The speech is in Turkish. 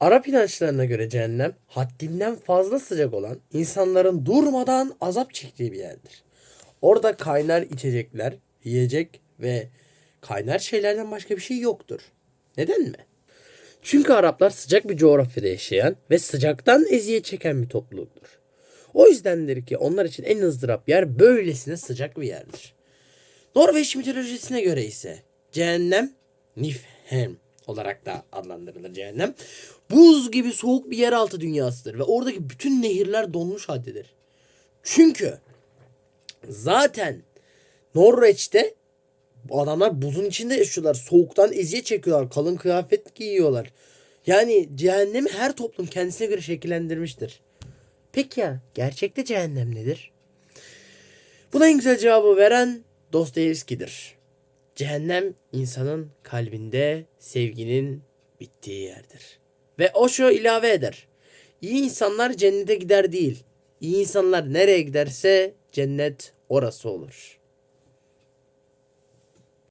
Arap inançlarına göre cehennem haddinden fazla sıcak olan insanların durmadan azap çektiği bir yerdir. Orada kaynar içecekler, yiyecek ve kaynar şeylerden başka bir şey yoktur. Neden mi? Çünkü Araplar sıcak bir coğrafyada yaşayan ve sıcaktan eziyet çeken bir topluluktur. O yüzdendir ki onlar için en ızdırap yer böylesine sıcak bir yerdir. Norveç mitolojisine göre ise cehennem Niflheim olarak da adlandırılır cehennem. Buz gibi soğuk bir yeraltı dünyasıdır ve oradaki bütün nehirler donmuş haldedir. Çünkü zaten Norveç'te adamlar buzun içinde yaşıyorlar. Soğuktan eziyet çekiyorlar. Kalın kıyafet giyiyorlar. Yani cehennemi her toplum kendisine göre şekillendirmiştir. Peki ya gerçekte cehennem nedir? Buna en güzel cevabı veren Dostoyevski'dir. Cehennem insanın kalbinde sevginin bittiği yerdir. Ve Osho ilave eder. İyi insanlar cennete gider değil. İyi insanlar nereye giderse cennet orası olur.